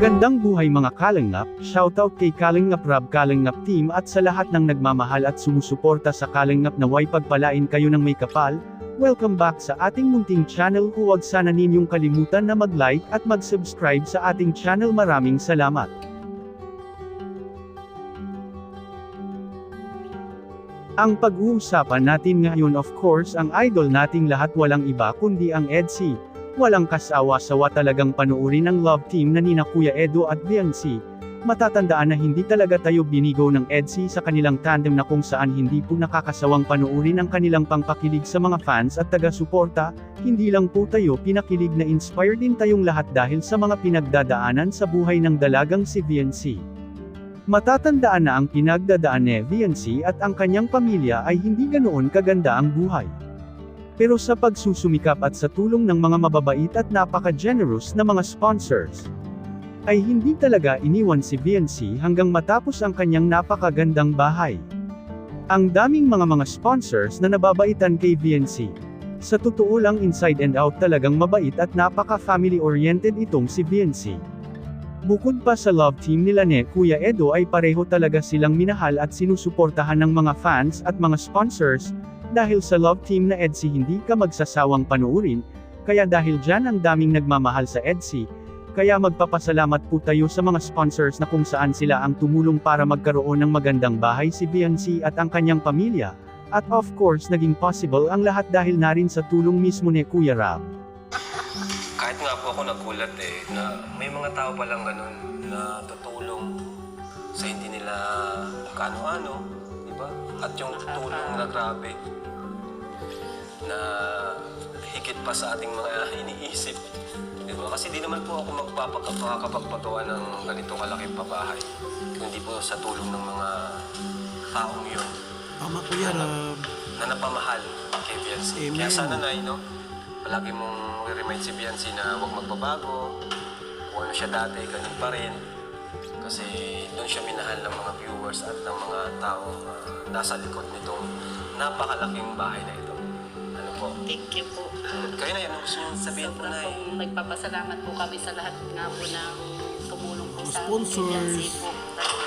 Magandang buhay mga Kalingap, shoutout kay Kalingap Rab Kalingap Team at sa lahat ng nagmamahal at sumusuporta sa Kalingap na way pagpalain kayo ng may kapal. Welcome back sa ating munting channel huwag sana ninyong kalimutan na mag-like at mag-subscribe sa ating channel maraming salamat. Ang pag-uusapan natin ngayon of course ang idol nating lahat walang iba kundi ang EDC. Walang kasawa-sawa talagang panuorin ang love team na nina Kuya Edo at Biancy. Matatandaan na hindi talaga tayo binigo ng EDC sa kanilang tandem na kung saan hindi po nakakasawang panuorin ang kanilang pangpakilig sa mga fans at taga-suporta, hindi lang po tayo pinakilig na inspired din tayong lahat dahil sa mga pinagdadaanan sa buhay ng dalagang si Biancy. Matatandaan na ang pinagdadaan ni Viancy at ang kanyang pamilya ay hindi ganoon kaganda ang buhay. Pero sa pagsusumikap at sa tulong ng mga mababait at napaka-generous na mga sponsors, ay hindi talaga iniwan si Viancy hanggang matapos ang kanyang napakagandang bahay. Ang daming mga mga sponsors na nababaitan kay Viancy. Sa totoo lang inside and out talagang mabait at napaka-family oriented itong si Viancy. Bukod pa sa love team nila ni Kuya Edo ay pareho talaga silang minahal at sinusuportahan ng mga fans at mga sponsors, dahil sa love team na EDSI hindi ka magsasawang panuurin, kaya dahil dyan ang daming nagmamahal sa EDSI, kaya magpapasalamat po tayo sa mga sponsors na kung saan sila ang tumulong para magkaroon ng magandang bahay si Beyonce at ang kanyang pamilya, at of course naging possible ang lahat dahil na rin sa tulong mismo ni Kuya Rab. Kahit nga po ako nagulat eh, na may mga tao palang ganun na tutulong sa hindi nila kaano-ano, di ba? At yung tutulong na grabe, na higit pa sa ating mga iniisip. Di ba? Kasi di naman po ako magpapakapagpagawa ng ganitong kalaking pabahay. Kundi po sa tulong ng mga taong yun Tama Kuya Rab. na napamahal kay Biancy. Amen. Kaya sana na, no? Palagi mong i-remind si Biancy na huwag magbabago. Kung ano siya dati, ganun pa rin. Kasi doon siya minahal ng mga viewers at ng mga taong ah, nasa likod nitong napakalaking bahay na ito. Po? Thank you po. Kayo na yan, ano gusto nyo sabihin po Sobra na eh? pong nagpapasalamat po kami sa lahat nga po ng tumulong po sa sponsors. agency po.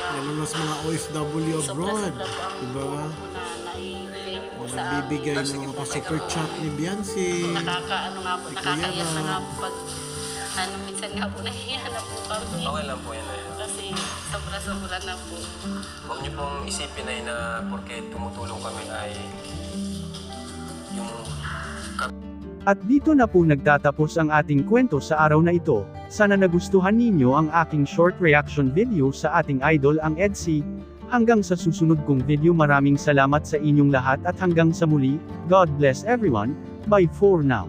Lalo na sa mga OFW abroad. Sobra-sobra po ang Diba? tulong po na naibigay niyo po sa amin. Nagbibigay ng mga pa-super chat ni Beyonce. Nakakaano nga po, nakakaiyak na nga po pag ano, minsan nga po nahiya na po kami. Okay lang po yan eh. Kasi sobra-sobra na po. Huwag niyo pong isipin ay na porke tumutulong kami ay At dito na po nagtatapos ang ating kwento sa araw na ito. Sana nagustuhan ninyo ang aking short reaction video sa ating idol ang EDC. Hanggang sa susunod kong video maraming salamat sa inyong lahat at hanggang sa muli, God bless everyone, bye for now.